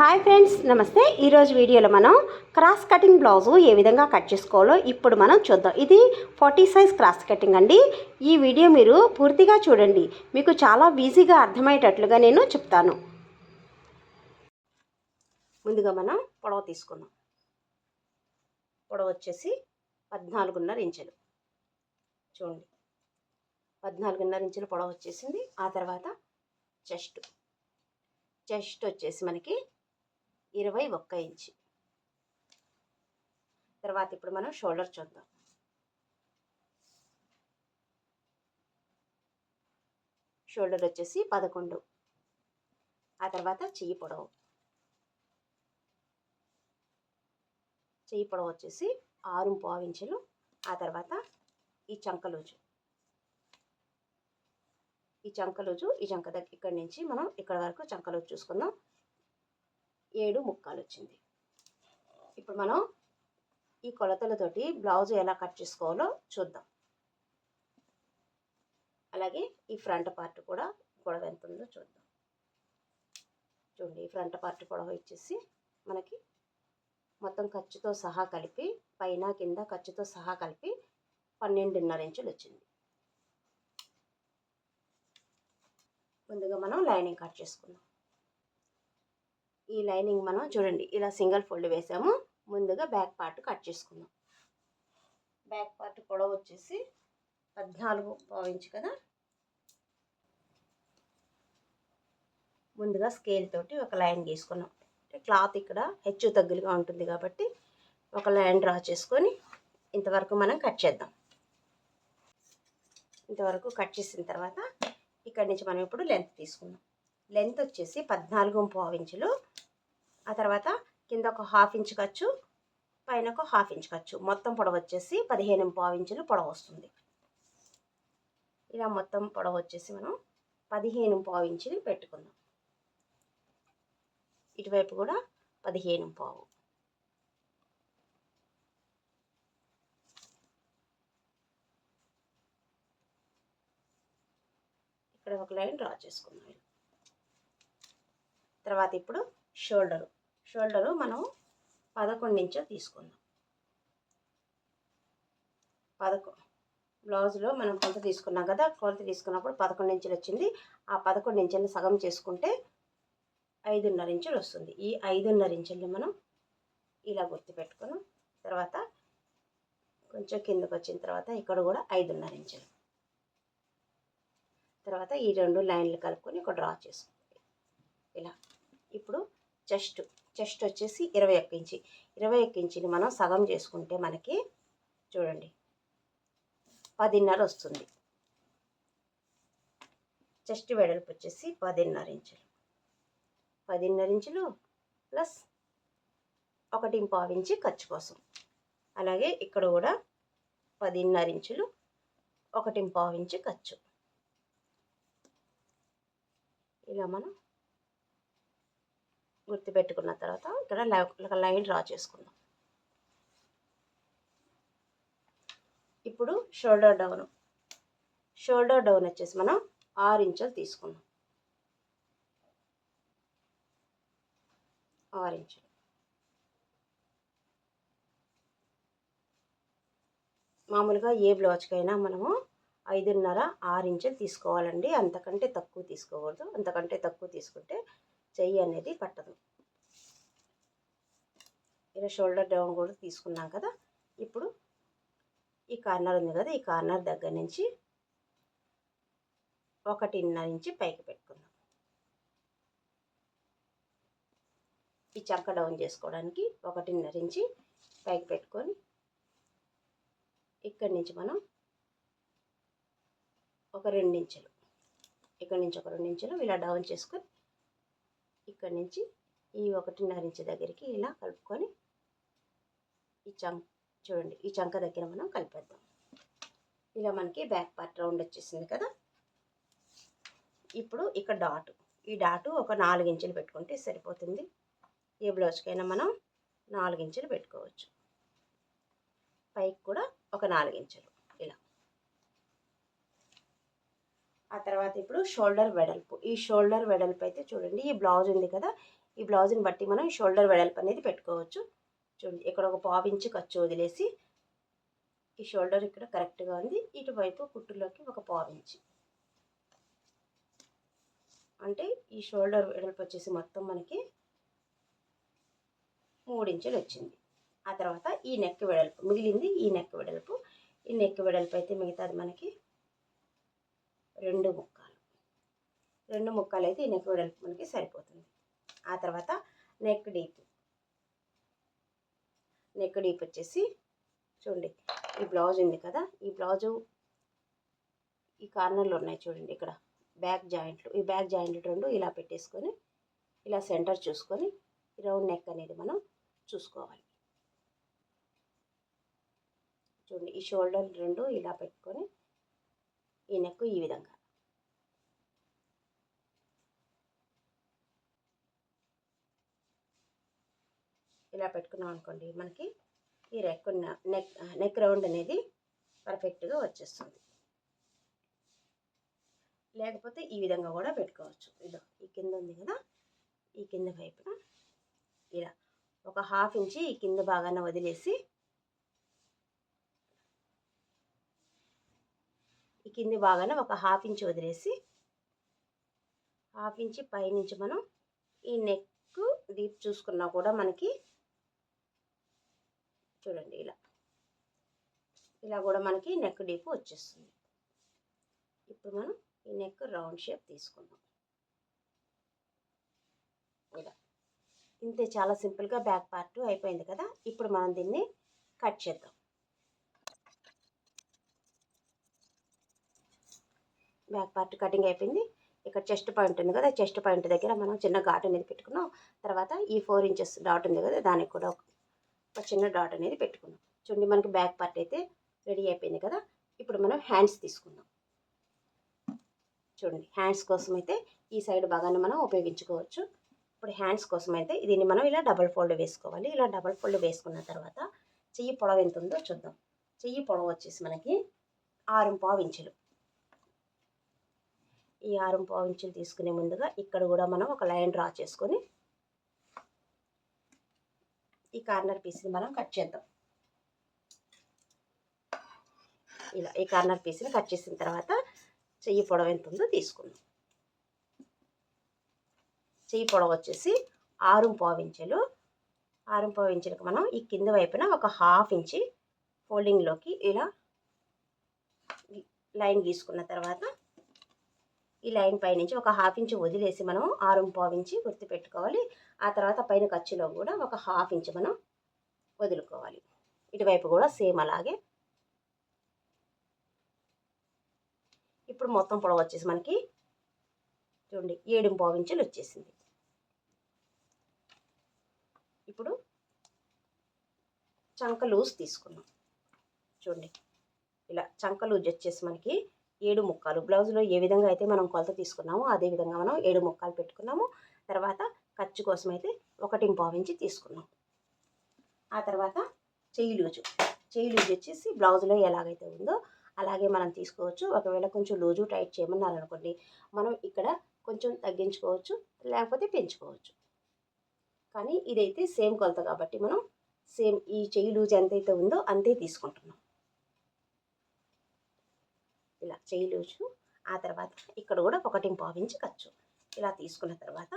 Hi friends నమస్తే. ఈరోజు వీడియోలో మనం క్రాస్ కటింగ్ బ్లౌజు ఏ విధంగా కట్ చేసుకోవాలో ఇప్పుడు మనం చూద్దాం. ఇది ఫార్టీ సైజ్ క్రాస్ కటింగ్ అండి. ఈ వీడియో మీరు పూర్తిగా చూడండి. మీకు చాలా ఈజీగా అర్థమయ్యేటట్లుగా నేను చెప్తాను. ముందుగా మనం పొడవ తీసుకుందాం. పొడవ వచ్చేసి పద్నాలుగున్నర ఇంచులు. చూడండి. పద్నాలుగున్నర ఇంచులు పొడవ వచ్చేసింది. ఆ తర్వాత చెస్ట్. చెస్ట్ వచ్చేసి మనకి ఇరవై ఒక్క ఇంచి. తర్వాత ఇప్పుడు మనం షోల్డర్ చూద్దాం. షోల్డర్ వచ్చేసి పదకొండు. ఆ తర్వాత చెయ్యి పొడవు. చెయ్యి పొడవు వచ్చేసి ఆరు పావు ఇంచులు. ఆ తర్వాత ఈ చంకలూజు ఈ చంకలూజు ఈ చంక దగ్గర ఇక్కడి నుంచి మనం ఇక్కడ వరకు చంకలూజు చూసుకుందాం. ఏడు ముక్కాలు వచ్చింది ఇప్పుడు మనం ఈ కొలతలతోటి బ్లౌజ్ ఎలా కట్ చేసుకోవాలో చూద్దాం. అలాగే ఈ ఫ్రంట్ పార్ట్ కూడా గొడవ ఎంత ఉందో చూద్దాం. చూడండి ఈ ఫ్రంట్ పార్ట్ పొడవ ఇచ్చేసి మనకి మొత్తం ఖర్చుతో సహా కలిపి పైన కింద ఖర్చుతో సహా కలిపి పన్నెండున్నర ఇంచులు వచ్చింది ముందుగా మనం లైనింగ్ కట్ చేసుకుందాం. ఈ లైనింగ్ మనం చూడండి. ఇలా సింగిల్ ఫోల్డ్ వేసాము. ముందుగా బ్యాక్ పార్ట్ కట్ చేసుకుందాం. బ్యాక్ పార్ట్ పొడవు వచ్చేసి పద్నాలుగు ఇంచు కదా? ముందుగా స్కేల్ తోటి ఒక లైన్ గీసుకున్నాం. క్లాత్ ఇక్కడ హెచ్చు తగ్గులుగా ఉంటుంది కాబట్టి ఒక లైన్ డ్రా చేసుకొని ఇంతవరకు మనం కట్ చేద్దాం. ఇంతవరకు కట్ చేసిన తర్వాత ఇక్కడి నుంచి మనం ఇప్పుడు లెంత్ తీసుకుందాం. లెంత్ వచ్చేసి పద్నాలుగు పావు ఇంచులు. ఆ తర్వాత కింద ఒక హాఫ్ ఇంచ్ ఖర్చు పైన ఒక హాఫ్ ఇంచ్ ఖర్చు. మొత్తం పొడవు వచ్చేసి పదిహేను పావు ఇంచులు పొడవు వస్తుంది. ఇలా మొత్తం పొడవు వచ్చేసి మనం పదిహేను పావు ఇంచులు పెట్టుకుందాం. ఇటువైపు కూడా పదిహేను పావు. ఇక్కడ ఒక లైన్ డ్రా చేసుకుందాం. తర్వాత ఇప్పుడు షోల్డరు. షోల్డరు మనం పదకొండు ఇంచు తీసుకుందాం. పదకొ బ్లౌజ్లో మనం కొలత తీసుకున్నాం కదా కొలత తీసుకున్నప్పుడు పదకొండు ఇంచులు వచ్చింది. ఆ పదకొండు ఇంచులను సగం చేసుకుంటే ఐదున్నర ఇంచులు వస్తుంది. ఈ ఐదున్నర ఇంచుల్ని మనం ఇలా గుర్తుపెట్టుకుని తర్వాత కొంచెం కిందకు వచ్చిన తర్వాత ఇక్కడ కూడా ఐదున్నర ఇంచులు. తర్వాత ఈ రెండు లైన్లు కలుపుకొని ఒక డ్రా చేసుకుంటాం ఇలా. ఇప్పుడు చెస్ట్ చెస్ట్ వచ్చేసి ఇరవై ఒక్క ఇంచి. ఇరవై ఒక్క ఇంచిని మనం సగం చేసుకుంటే మనకి చూడండి పదిన్నర వస్తుంది. చెస్ట్ వెడల్పు వచ్చేసి పదిన్నర ఇంచులు. పదిన్నర ఇంచులు ప్లస్ ఒకటి పావు ఇంచి ఖర్చు కోసం. అలాగే ఇక్కడ కూడా పదిన్నర ఇంచులు ఒకటి పావు ఇంచి ఖర్చు. ఇలా మనం గుర్తు పెట్టుకున్న తర్వాత ఇక్కడ లైన్ డ్రా చేసుకుందాం. ఇప్పుడు షోల్డర్ డౌన్. షోల్డర్ డౌన్ వచ్చేసి మనం ఆరు ఇంచులు తీసుకుందాం ఆరు ఇంచులు. మామూలుగా ఏ బ్లౌజ్కైనా మనము ఐదున్నర ఆరు ఇంచులు తీసుకోవాలండి. అంతకంటే తక్కువ తీసుకోకూడదు. అంతకంటే తక్కువ తీసుకుంటే చెయ్యి అనేది పట్టదు. ఇలా షోల్డర్ డౌన్ కూడా తీసుకున్నాం కదా. ఇప్పుడు ఈ కార్నర్ ఉంది కదా ఈ కార్నర్ దగ్గర నుంచి ఒకటిన్నర ఇంచి పైకి పెట్టుకుందాం. ఈ చంక డౌన్ చేసుకోవడానికి ఒకటిన్నర ఇంచి పైకి పెట్టుకొని ఇక్కడి నుంచి మనం ఒక రెండించులు ఇక్కడి నుంచి ఒక రెండించులు ఇలా డౌన్ చేసుకొని ఇక్కడి నుంచి ఈ ఒకటిన్నర ఇంచు దగ్గరికి ఇలా కలుపుకొని ఈ చంక చూడండి ఈ చంక దగ్గర మనం కలిపేద్దాం. ఇలా మనకి బ్యాక్ పార్ట్ రౌండ్ వచ్చేసింది కదా? ఇప్పుడు ఇక్కడ డాటు. ఈ డాటు ఒక నాలుగు ఇంచులు పెట్టుకుంటే సరిపోతుంది. ఏ బ్లౌజ్కైనా మనం నాలుగు ఇంచులు పెట్టుకోవచ్చు. పైకి కూడా ఒక నాలుగు ఇంచులు ఇలా ఆ తర్వాత ఇప్పుడు షోల్డర్ వెడల్పు. ఈ షోల్డర్ వెడల్పు అయితే చూడండి ఈ బ్లౌజ్ ఉంది కదా ఈ బ్లౌజ్ని బట్టి మనం షోల్డర్ వెడల్పు అనేది పెట్టుకోవచ్చు. చూడండి ఇక్కడ ఒక పావు ఇంచు ఖర్చు వదిలేసి ఈ షోల్డర్ ఇక్కడ కరెక్ట్గా ఉంది. ఇటువైపు కుట్టులోకి ఒక పావు అంటే ఈ షోల్డర్ వెడల్పు వచ్చేసి మొత్తం మనకి మూడు ఇంచులు వచ్చింది. ఆ తర్వాత ఈ నెక్ వెడల్పు మిగిలింది ఈ నెక్ వెడల్పు. ఈ నెక్ వెడల్పు అయితే మిగతాది మనకి రెండు ముక్కలు. రెండు ముక్కలు అయితే ఈ నెక్ వెడల్పు మనకి సరిపోతుంది. ఆ తర్వాత నెక్ డీప్. నెక్ డీప్ వచ్చేసి చూడండి ఈ బ్లౌజ్ ఉంది కదా ఈ బ్లౌజు ఈ కార్నర్లు ఉన్నాయి చూడండి ఇక్కడ. బ్యాక్ జాయింట్లు ఈ బ్యాక్ జాయింట్లు రెండు ఇలా పెట్టేసుకొని ఇలా సెంటర్ చూసుకొని రౌండ్ నెక్ అనేది మనం చూసుకోవాలి. చూడండి ఈ షోల్డర్ రెండు ఇలా పెట్టుకొని ఈ నెక్ ఈ విధంగా. ఇలా పెట్టుకున్నాం అనుకోండి మనకి ఈ రెక్ నెక్ నెక్ రౌండ్ అనేది పర్ఫెక్ట్గా వచ్చేస్తుంది. లేకపోతే ఈ విధంగా కూడా పెట్టుకోవచ్చు. ఇదో ఈ కింద ఉంది కదా ఈ కింద వైపున ఇలా ఒక హాఫ్ ఇంచి ఈ కింద భాగాన వదిలేసి ఈ కింది భాగాన ఒక హాఫ్ ఇంచ్ వదిలేసి హాఫ్ ఇంచ్ పైనుంచి మనం ఈ నెక్ డీప్ చూసుకున్నా కూడా మనకి చూడండి ఇలా. ఇలా కూడా మనకి నెక్ డీప్ వచ్చేస్తుంది. ఇప్పుడు మనం ఈ నెక్ రౌండ్ షేప్ తీసుకుందాం. ఇలా. ఇంతే చాలా సింపుల్గా బ్యాక్ పార్ట్ అయిపోయింది కదా. ఇప్పుడు మనం దీన్ని కట్ చేద్దాం. బ్యాక్ పార్ట్ కటింగ్ అయిపోయింది. ఇక్కడ చెస్ట్ పాయింట్ ఉంది కదా చెస్ట్ పాయింట్ దగ్గర మనం చిన్న ఘాట్ అనేది పెట్టుకున్నాం. తర్వాత ఈ ఫోర్ ఇంచెస్ డాట్ ఉంది కదా దానికి కూడా ఒక చిన్న డాట్ అనేది పెట్టుకున్నాం. చూడండి మనకి బ్యాక్ పార్ట్ అయితే రెడీ అయిపోయింది కదా. ఇప్పుడు మనం హ్యాండ్స్ తీసుకుందాం. చూడండి హ్యాండ్స్ కోసం అయితే ఈ సైడ్ భాగాన్ని మనం ఉపయోగించుకోవచ్చు. ఇప్పుడు హ్యాండ్స్ కోసం అయితే దీన్ని మనం ఇలా డబల్ ఫోల్డ్ వేసుకోవాలి. ఇలా డబల్ ఫోల్డ్ వేసుకున్న తర్వాత చెయ్యి పొడవు ఎంత ఉందో చూద్దాం. చెయ్యి పొడవు వచ్చేసి మనకి ఆరు పావు ఇంచులు. ఈ ఆరం పావించులు తీసుకునే ముందుగా ఇక్కడ కూడా మనం ఒక లైన్ డ్రా చేసుకొని ఈ కార్నర్ పీస్ని మనం కట్ చేద్దాం. ఇలా ఈ కార్నర్ పీస్ని కట్ చేసిన తర్వాత చెయ్యి పొడవు ఎంత ఉందో తీసుకుందాం. చెయ్యి పొడవు వచ్చేసి ఆరు పావించలు ఇంచులు. ఆరు పావు మనం ఈ కింద వైపున ఒక హాఫ్ ఇంచి ఫోల్డింగ్లోకి ఇలా లైన్ గీసుకున్న తర్వాత ఈ లైన్ పైనుంచి ఒక హాఫ్ ఇంచ్ వదిలేసి మనం ఆరు పావు ఇంచి గుర్తు పెట్టుకోవాలి ఆ తర్వాత పైన ఖర్చులో కూడా ఒక హాఫ్ ఇంచ్ మనం వదులుకోవాలి. ఇటువైపు కూడా సేమ్ అలాగే. ఇప్పుడు మొత్తం పొడవు వచ్చేసి మనకి చూడండి ఏడు పావు ఇంచులు వచ్చేసింది. ఇప్పుడు చంక లూజ్ తీసుకున్నాం చూడండి ఇలా చంక లూజ్ వచ్చేసి మనకి ఏడు ముక్కలు. బ్లౌజ్లో ఏ విధంగా అయితే మనం కొలత తీసుకున్నామో అదే విధంగా మనం ఏడు ముక్కలు పెట్టుకున్నాము. తర్వాత ఖర్చు కోసం అయితే ఒకటి పావించి తీసుకున్నాం. ఆ తర్వాత చెయ్యి లూజు. చెయ్యి లూజ్ వచ్చేసి బ్లౌజ్లో ఎలాగైతే ఉందో అలాగే మనం తీసుకోవచ్చు. ఒకవేళ కొంచెం లూజు టైట్ చేయమన్నారనుకోండి మనం ఇక్కడ కొంచెం తగ్గించుకోవచ్చు లేకపోతే పెంచుకోవచ్చు. కానీ ఇదైతే సేమ్ కొలత కాబట్టి మనం సేమ్ ఈ చెయ్యి లూజ్ ఎంతైతే ఉందో అంతే తీసుకుంటున్నాం. ఇలా చెయ్యి ఆ తర్వాత ఇక్కడ కూడా ఒకటి పావించి ఖర్చు. ఇలా తీసుకున్న తర్వాత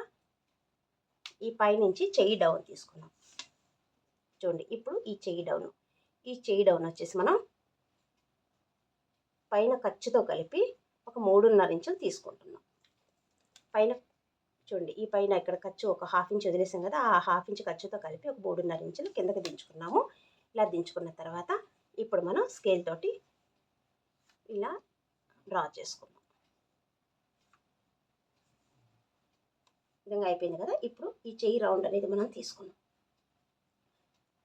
ఈ పైనుంచి చెయ్యి డౌన్ తీసుకున్నాం చూడండి ఇప్పుడు ఈ చెయ్యి డౌన్. ఈ చెయ్యి డౌన్ వచ్చేసి మనం పైన ఖర్చుతో కలిపి ఒక మూడున్నర ఇంచులు తీసుకుంటున్నాం. పైన చూడండి ఈ పైన ఇక్కడ ఖర్చు ఒక హాఫ్ ఇంచ్ వదిలేసాం కదా ఆ హాఫ్ ఇంచ్ ఖర్చుతో కలిపి ఒక మూడున్నర ఇంచులు కిందకి దించుకున్నాము. ఇలా దించుకున్న తర్వాత ఇప్పుడు మనం స్కేల్ తోటి ఇలా డ్రా చేసుకున్నాం. విధంగా అయిపోయింది కదా? ఇప్పుడు ఈ చెయ్యి రౌండ్ అనేది మనం తీసుకున్నాం.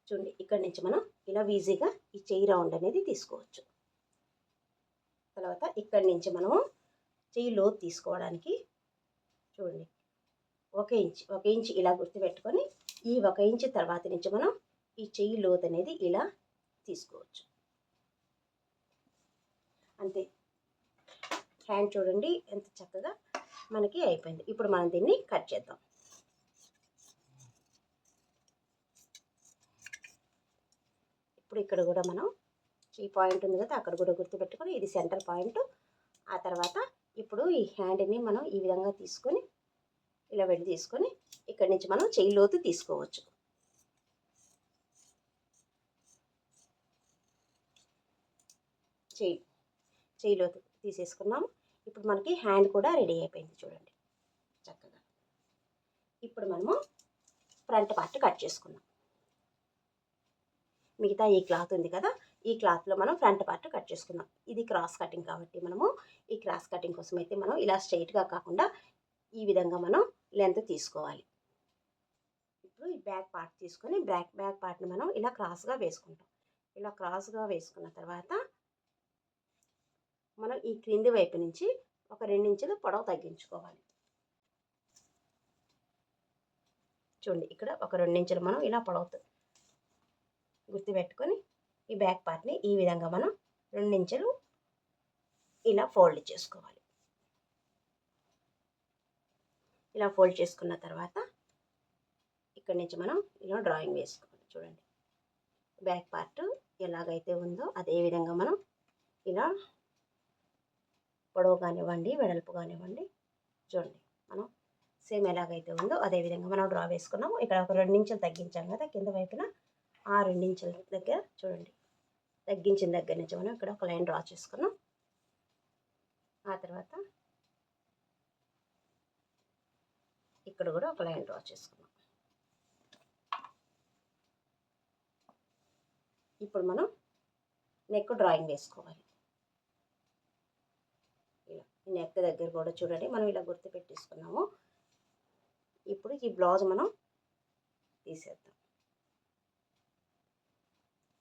చూడండి ఇక్కడి నుంచి మనం ఇలా ఈజీగా ఈ చెయ్యి రౌండ్ అనేది తీసుకోవచ్చు. తర్వాత ఇక్కడి నుంచి మనము చెయ్యి లోతు తీసుకోవడానికి చూడండి ఒక ఇంచ్ ఒక ఇంచ్ ఇలా గుర్తుపెట్టుకొని ఈ ఒక ఇంచ్ తర్వాత నుంచి మనం ఈ చెయ్యి లోతు అనేది ఇలా తీసుకోవచ్చు. అంతే. హ్యాండ్ చూడండి ఎంత చక్కగా మనకి అయిపోయింది. ఇప్పుడు మనం దీన్ని కట్ చేద్దాం. ఇప్పుడు ఇక్కడ కూడా మనం ఈ పాయింట్ ఉంది కదా అక్కడ కూడా గుర్తుపెట్టుకొని ఇది సెంటర్ పాయింట్ ఆ తర్వాత ఇప్పుడు ఈ హ్యాండ్ని మనం ఈ విధంగా తీసుకొని ఇలా వెళ్ళి తీసుకొని ఇక్కడి నుంచి మనం చెయ్యి లోతు తీసుకోవచ్చు. చెయ్యి చెయ్యి లోతు తీసేసుకున్నాము. ఇప్పుడు మనకి హ్యాండ్ కూడా రెడీ అయిపోయింది చూడండి. చక్కగా. ఇప్పుడు మనము ఫ్రంట్ పార్ట్ కట్ చేసుకుందాం. మిగతా ఈ క్లాత్ ఉంది కదా ఈ క్లాత్లో మనం ఫ్రంట్ పార్ట్ కట్ చేసుకుందాం. ఇది క్రాస్ కటింగ్ కాబట్టి మనము ఈ క్రాస్ కటింగ్ కోసం అయితే మనం ఇలా స్ట్రైట్గా కాకుండా ఈ విధంగా మనం లెంత్ తీసుకోవాలి. ఇప్పుడు ఈ బ్యాక్ పార్ట్ తీసుకొని బ్యాక్ బ్యాక్ పార్ట్ని మనం ఇలా క్రాస్గా వేసుకుంటాం. ఇలా క్రాస్గా వేసుకున్న తర్వాత మనం ఈ క్రింది వైపు నుంచి ఒక రెండించులు పొడవు తగ్గించుకోవాలి. చూడండి ఇక్కడ ఒక రెండించులు మనం ఇలా పొడవు గుర్తుపెట్టుకొని ఈ బ్యాక్ పార్ట్ని ఈ విధంగా మనం రెండించులు ఇలా ఫోల్డ్ చేసుకోవాలి. ఇలా ఫోల్డ్ చేసుకున్న తర్వాత ఇక్కడి నుంచి మనం ఇలా డ్రాయింగ్ వేసుకోవాలి. చూడండి బ్యాక్ పార్ట్ ఎలాగైతే ఉందో అదే విధంగా మనం ఇలా పొడవు కానివ్వండి వెడల్పు కానివ్వండి చూడండి. మనం సేమ్ ఎలాగైతే ఉందో అదే విధంగా మనం డ్రా వేసుకున్నాము. ఇక్కడ ఒక రెండించులు తగ్గించాం కదా కింద వైపున ఆ రెండించుల దగ్గర చూడండి. తగ్గించిన దగ్గర నుంచి మనం ఇక్కడ ఒక లైన్ డ్రా చేసుకున్నాం. ఆ తర్వాత ఇక్కడ కూడా ఒక లైన్ డ్రా చేసుకున్నాం. ఇప్పుడు మనం నెక్ డ్రాయింగ్ వేసుకోవాలి. నెక్ దగ్గర కూడా చూడండి. మనం ఇలా గుర్తు పెట్టేసుకున్నాము. ఇప్పుడు ఈ బ్లౌజ్ మనం తీసేద్దాం.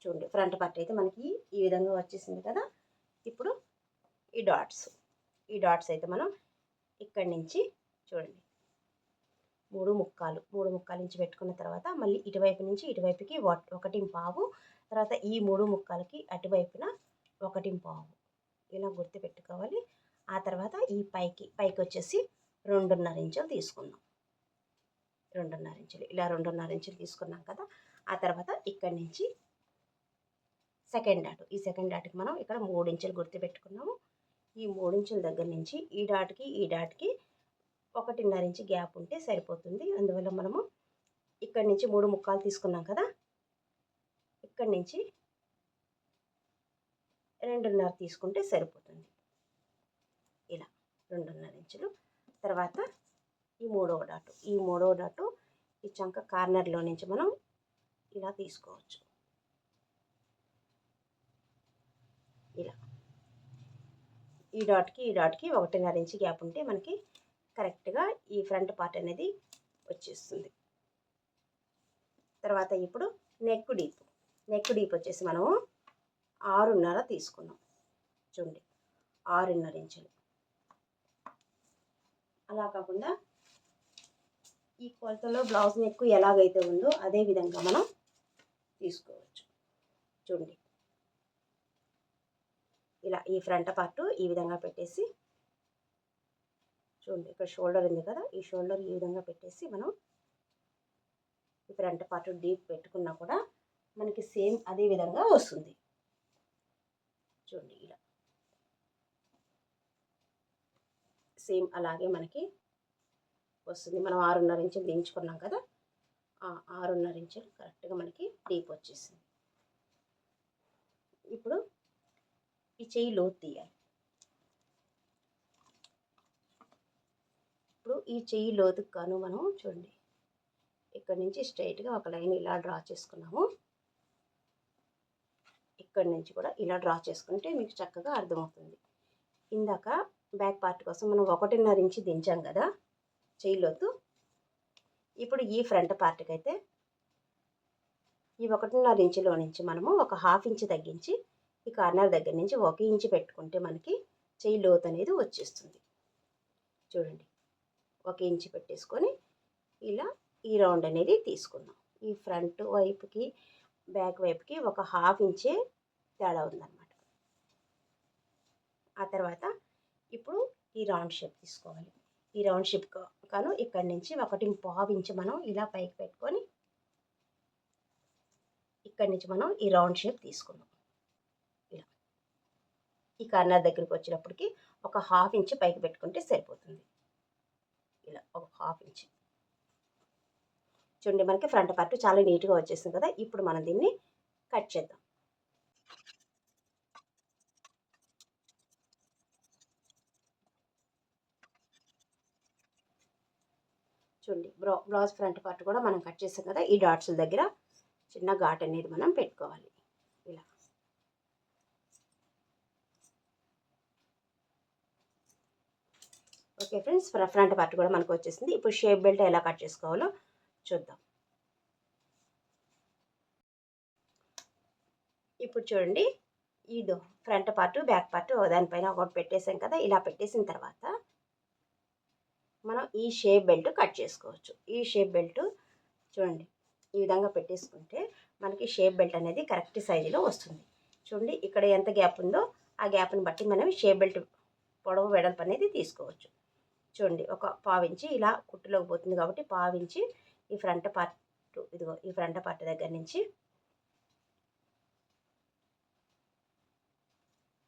చూడండి ఫ్రంట్ పార్ట్ అయితే మనకి ఈ విధంగా వచ్చేసింది కదా. ఇప్పుడు ఈ డాట్స్. ఈ డాట్స్ అయితే మనం ఇక్కడి నుంచి చూడండి. మూడు ముక్కాలు మూడు ముక్కాలు నుంచి పెట్టుకున్న తర్వాత మళ్ళీ ఇటువైపు నుంచి ఇటువైపుకి ఒకటి పావు. తర్వాత ఈ మూడు ముక్కలకి అటువైపున ఒకటి పావు. ఇలా గుర్తు పెట్టుకోవాలి. ఆ తర్వాత ఈ పైకి పైకి వచ్చేసి రెండున్నర ఇంచులు తీసుకుందాం. రెండున్నర ఇంచులు ఇలా రెండున్నర ఇంచులు తీసుకున్నాం కదా ఆ తర్వాత ఇక్కడి నుంచి సెకండ్ డాట్ ఈ సెకండ్ డాట్కి మనం ఇక్కడ మూడు ఇంచులు గుర్తు పెట్టుకున్నాము. ఈ మూడించుల దగ్గర నుంచి ఈ డాట్కి ఈ డాట్కి ఒకటిన్నర ఇంచు గ్యాప్ ఉంటే సరిపోతుంది. అందువల్ల మనము ఇక్కడి నుంచి మూడు ముక్కలు తీసుకున్నాం కదా ఇక్కడి నుంచి రెండున్నర తీసుకుంటే సరిపోతుంది. రెండున్నర ఇంచులు. తర్వాత ఈ మూడవ డాటు. ఈ మూడవ డాటు ఈ చంక కార్నర్లో నుంచి మనం ఇలా తీసుకోవచ్చు. ఇలా. ఈ డాట్కి ఈ డాట్కి ఒకటిన్నర ఇంచు గ్యాప్ ఉంటే మనకి కరెక్ట్గా ఈ ఫ్రంట్ పార్ట్ అనేది వచ్చేస్తుంది. తర్వాత ఇప్పుడు నెక్ డీప్. నెక్ డీప్ వచ్చేసి మనము ఆరున్నర తీసుకున్నాం. చూడండి. ఆరున్నర ఇంచులు. అలా కాకుండా ఈ కొలతలో బ్లౌజ్ నెక్ ఎలాగైతే ఉందో అదే విధంగా మనం తీసుకోవచ్చు. చూడండి. ఇలా ఈ ఫ్రంట్ పార్ట్ ఈ విధంగా పెట్టేసి చూడండి ఇక్కడ షోల్డర్ ఉంది కదా ఈ షోల్డర్ ఈ విధంగా పెట్టేసి మనం ఈ ఫ్రంట్ పార్ట్ డీప్ పెట్టుకున్నా కూడా మనకి సేమ్ అదే విధంగా వస్తుంది. చూడండి సేమ్ అలాగే మనకి వస్తుంది. మనం ఆరున్నర ఇంచులు దించుకున్నాం కదా ఆరున్నర ఇంచులు కరెక్ట్గా మనకి డీప్ వచ్చేసింది. ఇప్పుడు ఈ చెయ్యి లోతు తీయాలి. ఇప్పుడు ఈ చెయ్యి లోతుకు కాను మనం చూడండి ఇక్కడ నుంచి స్ట్రైట్గా ఒక లైన్ ఇలా డ్రా చేసుకున్నాము. ఇక్కడ నుంచి కూడా ఇలా డ్రా చేసుకుంటే మీకు చక్కగా అర్థమవుతుంది. ఇందాక బ్యాక్ పార్ట్ కోసం మనం ఒకటిన్నర ఇంచి దించాం కదా చేయిలోతు ఇప్పుడు ఈ ఫ్రంట్ పార్ట్కి అయితే ఈ ఒకటిన్నర ఇంచులో నుంచి మనము ఒక హాఫ్ ఇంచ్ తగ్గించి ఈ కార్నర్ దగ్గర నుంచి ఒక ఇంచు పెట్టుకుంటే మనకి చేయి లోతు అనేది వచ్చేస్తుంది. చూడండి ఒక ఇంచు పెట్టేసుకొని ఇలా ఈ రౌండ్ అనేది తీసుకుందాం. ఈ ఫ్రంట్ వైపుకి బ్యాక్ వైపుకి ఒక హాఫ్ ఇంచే తేడా ఉందన్నమాట. ఆ తర్వాత ఇప్పుడు ఈ రౌండ్ షేప్ తీసుకోవాలి. ఈ రౌండ్ షేప్ కాను ఇక్కడి నుంచి ఒకటి పావు ఇంచు మనం ఇలా పైకి పెట్టుకొని ఇక్కడి నుంచి మనం ఈ రౌండ్ షేప్ తీసుకున్నాం ఇలా. ఈ కార్నర్ దగ్గరికి వచ్చినప్పటికి ఒక హాఫ్ ఇంచ్ పైకి పెట్టుకుంటే సరిపోతుంది. ఇలా ఒక హాఫ్ ఇంచ్ చూడండి మనకి ఫ్రంట్ పార్ట్ చాలా నీట్గా వచ్చేసింది కదా ఇప్పుడు మనం దీన్ని కట్ చేద్దాం. చూడండి. బ్రౌ బ్లౌజ్ ఫ్రంట్ పార్ట్ కూడా మనం కట్ చేసాం కదా ఈ డాట్స్ దగ్గర చిన్న ఘాట్ అనేది మనం పెట్టుకోవాలి. ఇలా. ఓకే ఫ్రెండ్స్ ఫ్రంట్ పార్ట్ కూడా మనకు వచ్చేసింది. ఇప్పుడు షేప్ బెల్ట్ ఎలా కట్ చేసుకోవాలో చూద్దాం. ఇప్పుడు చూడండి ఇది ఫ్రంట్ పార్ట్ బ్యాక్ పార్ట్ దానిపైన ఒకటి పెట్టేసాం కదా ఇలా పెట్టేసిన తర్వాత మనం ఈ షేప్ బెల్ట్ కట్ చేసుకోవచ్చు. ఈ షేప్ బెల్ట్ చూడండి ఈ విధంగా పెట్టేసుకుంటే మనకి షేప్ బెల్ట్ అనేది కరెక్ట్ సైజులో వస్తుంది. చూడండి ఇక్కడ ఎంత గ్యాప్ ఉందో ఆ గ్యాప్ని బట్టి మనం షేప్ బెల్ట్ పొడవు వెడల్పు అనేది తీసుకోవచ్చు. చూడండి ఒక పావించి ఇలా కుట్టులోకి పోతుంది కాబట్టి పావించి ఈ ఫ్రంట్ పార్ట్ ఇదిగో ఈ ఫ్రంట్ పార్ట్ దగ్గర నుంచి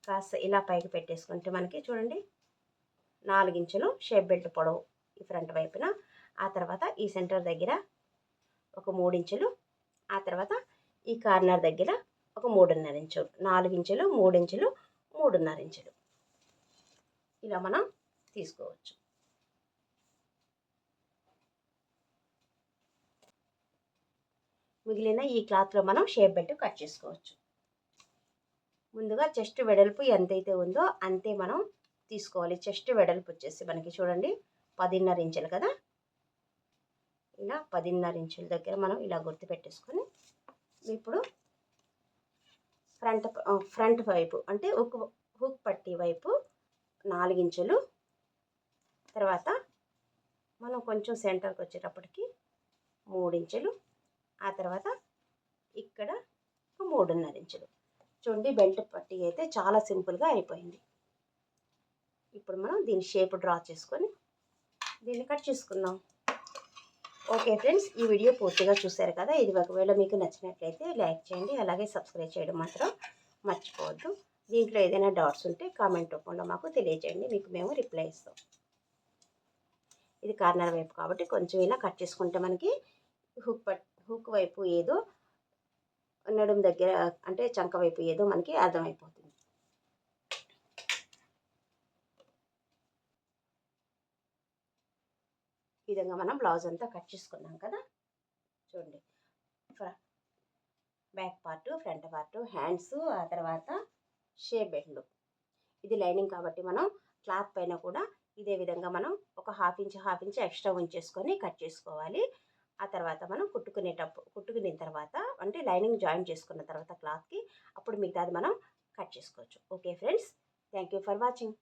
కాస్త ఇలా పైకి పెట్టేసుకుంటే మనకి చూడండి నాలుగించులు షేప్ బెల్ట్ పొడవు ఈ ఫ్రంట్ వైపున. ఆ తర్వాత ఈ సెంటర్ దగ్గర ఒక మూడించులు ఆ తర్వాత ఈ కార్నర్ దగ్గర ఒక మూడున్నర ఇంచులు నాలుగించులు మూడించులు మూడున్నర ఇంచులు. ఇలా మనం తీసుకోవచ్చు. మిగిలిన ఈ క్లాత్లో మనం షేప్ బెల్ట్ కట్ చేసుకోవచ్చు. ముందుగా చెస్ట్ వెడల్పు ఎంతైతే ఉందో అంతే మనం తీసుకోవాలి. చెస్ట్ వెడల్పు వచ్చేసి మనకి చూడండి. పదిన్నర ఇంచులు కదా? ఇలా పదిన్నర ఇంచుల దగ్గర మనం ఇలా గుర్తు పెట్టేసుకొని ఇప్పుడు ఫ్రంట్ ఫ్రంట్ వైపు అంటే హుక్ హుక్ పట్టి వైపు నాలుగించులు తర్వాత మనం కొంచెం సెంటర్కి వచ్చేటప్పటికి మూడించులు ఆ తర్వాత ఇక్కడ మూడున్నర ఇంచులు. చూడండి బెల్ట్ పట్టి అయితే చాలా సింపుల్గా అయిపోయింది. ఇప్పుడు మనం దీని షేప్ డ్రా చేసుకొని దీన్ని కట్ చేసుకుందాం. ఓకే ఫ్రెండ్స్ ఈ వీడియో పూర్తిగా చూశారు కదా? ఇది ఒకవేళ మీకు నచ్చినట్లయితే లైక్ చేయండి అలాగే సబ్స్క్రైబ్ చేయడం మాత్రం మర్చిపోవద్దు. దీంట్లో ఏదైనా డౌట్స్ ఉంటే కామెంట్ రూపంలో మాకు తెలియజేయండి మీకు మేము రిప్లై ఇస్తాం. ఇది కార్నర్ వైపు కాబట్టి కొంచెం ఇలా కట్ చేసుకుంటే మనకి హుక్ పట్ హుక్ వైపు ఏదో నడుము దగ్గర అంటే చంక వైపు ఏదో మనకి అర్థమైపోతుంది. ఈ విధంగా మనం బ్లౌజ్ అంతా కట్ చేసుకున్నాం కదా? చూడండి. Back part front part hands ఆ తర్వాత షేప్ బెండ్లు ఇది లైనింగ్ కాబట్టి మనం క్లాత్ పైన కూడా ఇదే విధంగా మనం ఒక half inch half inch extra ఉంచేసుకొని cut చేసుకోవాలి. ఆ తర్వాత మనం కుట్టుకునేటప్పుడు కుట్టుకున్న తర్వాత అంటే లైనింగ్ జాయిన్ చేసుకున్న తర్వాత క్లాత్కి అప్పుడు మిగతాది మనం కట్ చేసుకోవచ్చు. Okay friends thank you for watching.